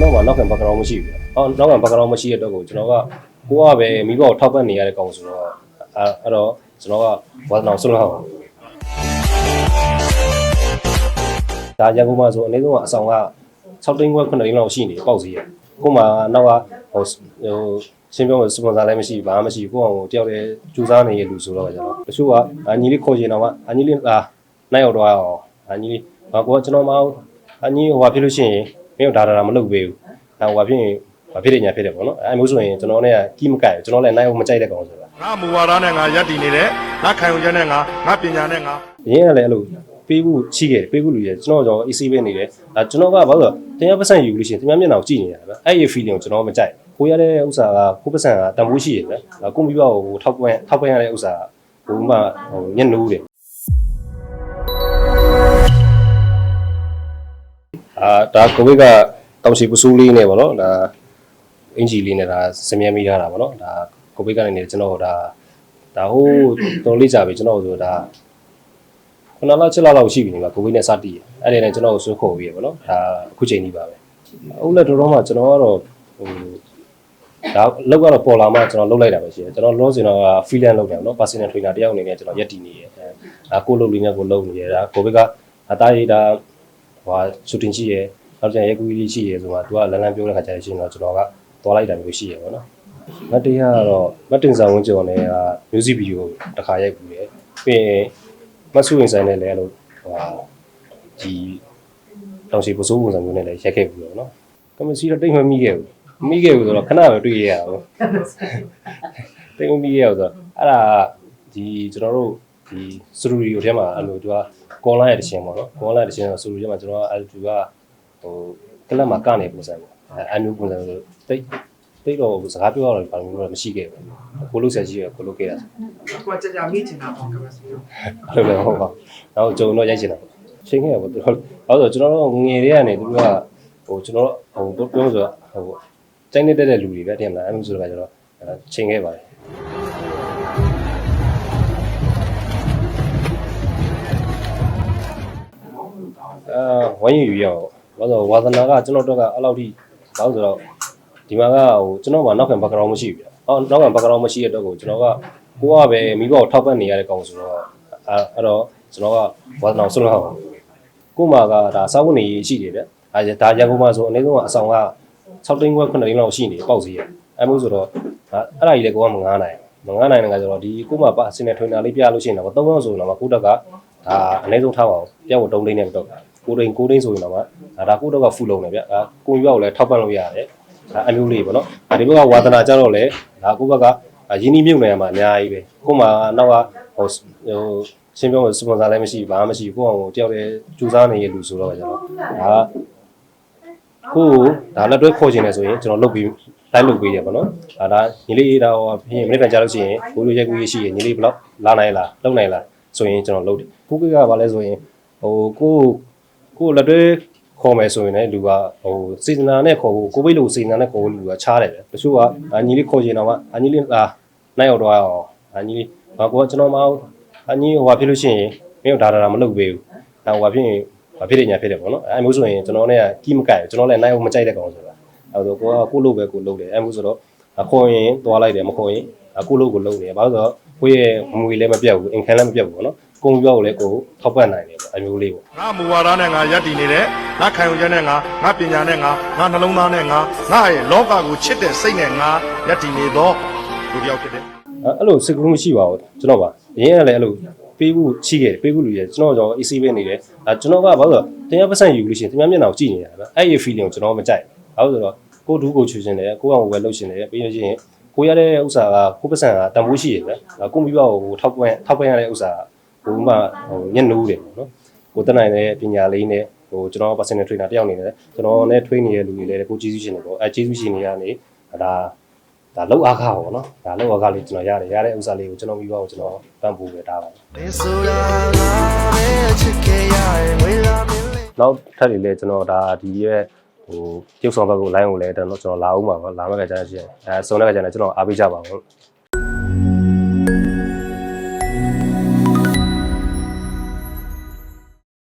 ကျွန်တော်ကနောက်ခံ background မရှိဘူး။အော်နောက်ခံ background မရှိတဲ့အတွက်ကိုကျွန်တော်ကကိုကပဲမိဘကိုထောက်ပံ့နေရတဲ့ကောင်ဆိုတော့အဲအဲ့တော့ကျွန်တော်ကဝါသနာဆွလောက်အောင်ဒါရန်ကုန်မှာဆိုအနည်းဆုံးကအဆောင်က6သိန်းခွဲ9သိန်းလောက်ရှိနေပေါက်စီရ။ကို့မှာနောက်ကဟိုဟိုရှင်းပြောမယ်စပွန်ဆာလည်းမရှိဘာမှမရှိကိုယ့်အောင်ကိုတယောက်တည်းကြိုးစားနေရလူဆိုတော့ကျွန်တော်တချို့ကအညီလေးခေါ်ချင်တော့ကအညီလေးလာနိုင်ရောက်တော့အောင်အညီလေးဘာကိုကကျွန်တော်မအောင်အညီဟိုဘာဖြစ်လို့ရှိရင် မင်းတို့ဒါဒါမလုပ်ပေးဘူးအဲဟိုဘာဖြစ်ရင်ဘာဖြစ်တယ်ညာဖြစ်တယ်ပေါ့နော်အဲမျိုးဆိုရင်ကျွန်တော်နဲ့ကကီးမကိုက်ဘူးကျွန်တော်လည်းနိုင်အောင်မကြိုက်တဲ့ကောင်ဆိုတာငါမူဝါဒနဲ့ငါယက်တည်နေတယ်ငါခံယူချက်နဲ့ငါငါပညာနဲ့ငါရင်းကလည်းအဲ့လိုပေးဖို့ချိခဲ့တယ်ပေးဖို့လူရဲ့ကျွန်တော်ကျွန်တော် AC ပဲနေတယ်အဲကျွန်တော်ကဘာလို့လဲတရားပတ်စံယူလို့ရှိရင်တရားမျက်နှာကိုကြည့်နေတာပဲအဲ့ဒီ feeling ကိုကျွန်တော်မကြိုက်ကိုရတဲ့ဥစ္စာကကိုပတ်စံကတန်ဖိုးရှိရပဲကိုမိဘကိုထောက်ပွင့်ထောက်ပွင့်ရတဲ့ဥစ္စာဟိုမှဟိုညှက်နိုးတယ် အာဒါကိုဗစ်ကတောင်ချီပစူးလေးနဲ့ပေါ့နော်ဒါအင်ဂျီလေးနဲ့ဒါစမြဲမိထားတာပေါ့နော်ဒါကိုဗစ်ကနေကျွန်တော်ဒါဒါဟိုတော်လေးကြပြီကျွန်တော်ဆိုဒါခုနလောက်7လလောက်ရှိပြီနေမှာကိုဗစ်နဲ့စတည်ရအဲ့ဒီနဲ့ကျွန်တော်ကိုဆွခေါ်ပြီးရပါတော့ဒါအခုချိန်ကြီးပါပဲအုပ်လက်တော်တော်မှကျွန်တော်ကတော့ဟိုဒါလောက်ကတော့ပေါ်လာမှကျွန်တော်လုတ်လိုက်တာပဲရှိတယ်ကျွန်တော်လုံးစင်တော့ freelance လုပ်တယ်နော် personal trainer တယောက်အနေနဲ့ကျွန်တော်ရက်တည်နေရအဲဒါကိုလုတ်လေးနဲ့ကိုလုတ်နေရဒါကိုဗစ်ကအသားရည်ဒါ ဟို shooting ရှိရနောက်ကျရင်ရက်ကူကြီးရှိရဆိုတော့သူကလန်လန်ပြောတဲ့ခါကျရင်တော့ကျွန်တော်ကသွားလိုက်တာမျိုးရှိရပါတော့မတ်တရားကတော့မတ်တင်ဆောင်ဝင်းကျော်နဲ့က music video တစ်ခါရိုက်ပြီးရပြီးရင်မဆုရင်ဆိုင်နဲ့လည်းအဲ့လိုဟိုဟာဒီတောင်စီပစိုးပုံစံမျိုးနဲ့လည်းရက်ခဲ့ပြီးတော့နော်ကမစီတော့တိတ်မမိခဲ့ဘူးမမိခဲ့ဘူးဆိုတော့ခဏပဲတွေ့ရရအောင်တိတ်မမိခဲ့ဘူးဆိုတော့အဲ့ဒါဒီကျွန်တော်တို့ဒီစတူဒီယိုထဲမှာအဲ့လိုသူက ကွန်လိုင်းရဲ့တခြင်းပေါ့နော်ကွန်လိုင်းရဲ့တခြင်းဆိုစတူဒီယိုထဲမှာကျွန်တော်ကအဲ့သူကဟိုကလပ်မှာကနေပုံစံပေါ့အဲ့အမျိုးပုံစံဆိုတိတ်တိတ်တော့စကားပြောရတော့ဘာလို့လဲမရှိခဲ့ဘူးကိုလို့ဆက်ရှိရကိုလို့ခဲ့တာကိုကကြာကြာမိချင်တာပေါ့ကမစီဟုတ်တယ်ဟုတ်ပါနောက်ကြုံတော့ရိုက်ချင်တာပေါ့ချိန်ခဲ့ပေါ့သူဟုတ်ဆိုကျွန်တော်တို့ငငယ်လေးကနေသူကဟိုကျွန်တော်ဟိုပြောဆိုဟိုချိန်နေတဲ့တဲ့လူတွေပဲတင်မလားအဲ့လိုဆိုတော့ကျွန်တော်ချိန်ခဲ့ပါတယ် အာဝိုင်းယူရအောင်ဘာလို့ဝါသနာကကျွန်တော်တို့ကအဲ့လောက်ထိဘာလို့ဆိုတော့ဒီမှာကဟိုကျွန်တော်မှနောက်ခံ background မရှိဘူးဗျ။ဟောနောက်ခံ background မရှိတဲ့အတွက်ကိုကျွန်တော်ကကိုကပဲမိဘကိုထောက်ပံ့နေရတဲ့ကောင်ဆိုတော့အဲအဲ့တော့ကျွန်တော်ကဝါသနာဆွလောက်အောင်ကို့မှာကဒါစာဝတ်နေရေးရှိတယ်ဗျ။အဲဒါရန်ကုန်မှာဆိုအနည်းဆုံးကအဆောင်က6သိန်းခွဲ9သိန်းလောက်ရှိနေပေါက်စီရ။အဲမို့ဆိုတော့အဲ့ဒါကြီးလည်းကိုကမငားနိုင်မငားနိုင်တဲ့ကကျတော့ဒီကို့မှာပါအစင်နဲ့ထွင်တာလေးပြလို့ရှိရင်တော့3ယောက်ဆိုရင်တော့ကိုတက်ကဒါအနည်းဆုံးထားပါအောင်ပြတ်ဖို့3သိန်းနဲ့တော့ ကိုသိန်း9သိန်းဆိုရင်တော့ဒါကိုတော့ကဖူလုံးတယ်ဗျ။ဒါကိုရွေးကိုလည်းထောက်ပံ့လို့ရတယ်။ဒါအမျိုးလေးပေါ့နော်။ဒီဘက်ကဝါသနာကြတော့လေဒါကိုဘက်ကရင်းနှီးမြုပ်နေရမှာအများကြီးပဲ။ကို့မှာနောက်ကဟိုဟိုရှင်းပြောမယ်စပွန်ဆာလည်းမရှိဘာမှမရှိကိုယ့်အောင်တယောက်တည်းကြိုးစားနေရလူဆိုတော့ကျွန်တော်ဒါကိုဒါလက်တွဲခေါ်ချင်တယ်ဆိုရင်ကျွန်တော်လုပ်ပြီးလိုက်လုပ်ပေးတယ်ပေါ့နော်ဒါဒါညီလေးဒါဟိုဖြစ်ရင်မိနစ်ခန့်ကြာလို့ရှိရင်ကိုလိုရက်ကူကြီးရှိရင်ညီလေးဘယ်လောက်လာနိုင်လားလုပ်နိုင်လားဆိုရင်ကျွန်တော်လုပ်တယ်ကိုကကဘာလဲဆိုရင်ဟိုကို ကိုလက်တွဲခေါ်မယ်ဆိုရင်လည်းလူကဟိုစေတနာနဲ့ခေါ်ဖို့ကိုဘိတ်လို့စေတနာနဲ့ခေါ်ဖို့လူကချားတယ်ပဲတချို့ကညီလေးခေါ်ချင်တော့မှညီလေးလာနိုင်ရောက်တော့အောင်ညီလေးဘာကိုကကျွန်တော်မအောင်အညီဟိုဘာဖြစ်လို့ရှိရင်မင်းတို့ဒါဒါမလုပ်ပေးဘူးအဲဟိုဘာဖြစ်ရင်ဘာဖြစ်တယ်ညာဖြစ်တယ်ပေါ့နော်အဲမျိုးဆိုရင်ကျွန်တော်နဲ့ကကီးမကိုက်ဘူးကျွန်တော်လည်းနိုင်အောင်မကြိုက်တဲ့ကောင်ဆိုတာအဲဆိုကိုကကိုလို့ပဲကိုလုပ်တယ်အဲမျိုးဆိုတော့ခေါ်ရင်သွားလိုက်တယ်မခေါ်ရင်ကိုလို့ကိုလုပ်နေတယ်ဘာလို့ဆိုတော့ကိုရဲ့ငွေလည်းမပြတ်ဘူးအင်ခံလည်းမပြတ်ဘူးပေါ့နော် ကုန်ပြောကိုလည်းကိုထောက်ပံ့နိုင်တယ်ပေါ့အဲမျိုးလေးပေါ့ငါမူဝါဒနဲ့ငါယက်တည်နေတယ်ငါခံယူချက်နဲ့ငါငါပညာနဲ့ငါငါနှလုံးသားနဲ့ငါငါရဲ့လောကကိုချစ်တဲ့စိတ်နဲ့ငါယက်တည်နေသောလူတစ်ယောက်ဖြစ်တယ်အဲ့အဲ့လိုစိတ်ကူးမရှိပါဘူးကျွန်တော်ပါအရင်ကလည်းအဲ့လိုပေးဖို့ချိခဲ့တယ်ပေးဖို့လူရဲ့ကျွန်တော်ကျွန်တော် AC ပဲနေတယ်အဲကျွန်တော်ကဘာလို့လဲတရားပတ်စံယူလို့ရှိရင်တရားမျက်နှာကိုကြည့်နေတာပဲအဲ့ဒီ feeling ကိုကျွန်တော်မကြိုက်ဘူးဘာလို့ဆိုတော့ကိုဒူးကိုချူရှင်တယ်ကိုအောင်ဝယ်လုပ်ရှင်တယ်ပြီးလို့ရှိရင်ကိုရတဲ့ဥစ္စာကကိုပတ်စံကတန်ဖိုးရှိရပဲကိုမိဘကိုထောက်ပွင့်ထောက်ပွင့်ရတဲ့ဥစ္စာ ဟိုမှဟိုညှက်နိုးတယ်ပေါ့နော်ကိုတက်နိုင်တဲ့ပညာလေးနဲ့ဟိုကျွန်တော် personal trainer တယောက်နေတယ်ကျွန်တော်နဲ့ train နေတဲ့လူတွေလည်းကိုကျေးဇူးရှင်တွေပေါ့အဲကျေးဇူးရှင်တွေကနေဒါဒါလောက်အားခါပေါ့နော်ဒါလောက်အားခါလေးကျွန်တော်ရတယ်ရတဲ့ဥစ္စာလေးကိုကျွန်တော်မိဘကိုကျွန်တော်ပံ့ပိုးပေးထားပါတယ်နောက်ထပ်တွေလည်းကျွန်တော်ဒါဒီရဲ့ဟိုကျုပ်ဆောင်ဘက်ကို line ကိုလည်းကျွန်တော်ကျွန်တော်လာအောင်ပါပါလာမယ့်ခါကျရင်အဲစုံတဲ့ခါကျရင်ကျွန်တော်အားပေးကြပါဦး